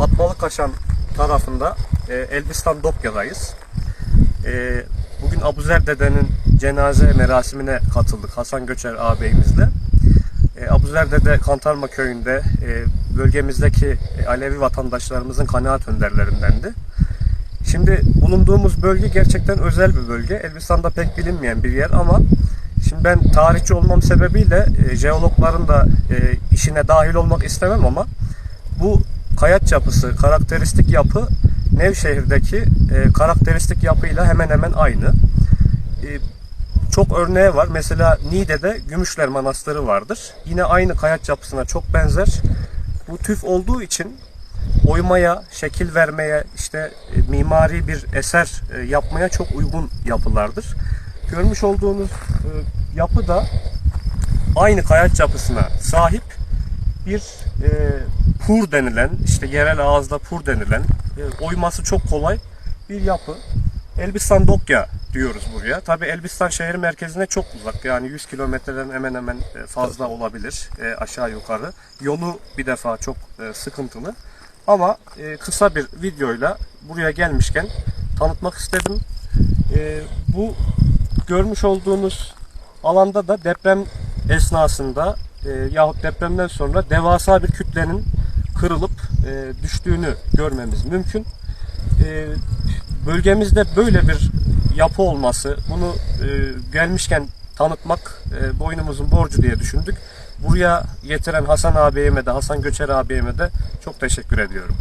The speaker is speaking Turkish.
Atmalı Kaşan tarafında e, Elbistan Dopya'dayız. E, bugün Abuzer dedenin cenaze merasimine katıldık Hasan Göçer ağabeyimizle. E, Abuzer dede Kantarma köyünde e, bölgemizdeki e, Alevi vatandaşlarımızın kanaat önderlerindendi. Şimdi bulunduğumuz bölge gerçekten özel bir bölge. Elbistan'da pek bilinmeyen bir yer ama şimdi ben tarihçi olmam sebebiyle e, jeologların da e, işine dahil olmak istemem ama bu kayaç yapısı, karakteristik yapı Nevşehir'deki e, karakteristik yapıyla hemen hemen aynı. E, çok örneği var. Mesela Niğde'de Gümüşler Manastırı vardır. Yine aynı kayaç yapısına çok benzer. Bu tüf olduğu için oymaya, şekil vermeye, işte e, mimari bir eser e, yapmaya çok uygun yapılardır. Görmüş olduğunuz e, yapı da aynı kayaç yapısına sahip bir e, pur denilen, işte yerel ağızda pur denilen, e, oyması çok kolay bir yapı. Elbistan Dokya diyoruz buraya. Tabi Elbistan şehir merkezine çok uzak. Yani 100 kilometreden hemen hemen e, fazla olabilir e, aşağı yukarı. Yolu bir defa çok e, sıkıntılı. Ama e, kısa bir videoyla buraya gelmişken tanıtmak istedim. E, bu görmüş olduğunuz alanda da deprem esnasında e, yahut depremden sonra devasa bir kütlenin kırılıp e, düştüğünü görmemiz mümkün. E, bölgemizde böyle bir yapı olması, bunu e, gelmişken tanıtmak e, boynumuzun borcu diye düşündük. Buraya getiren Hasan ağabeyime de, Hasan Göçer ağabeyime de çok teşekkür ediyorum.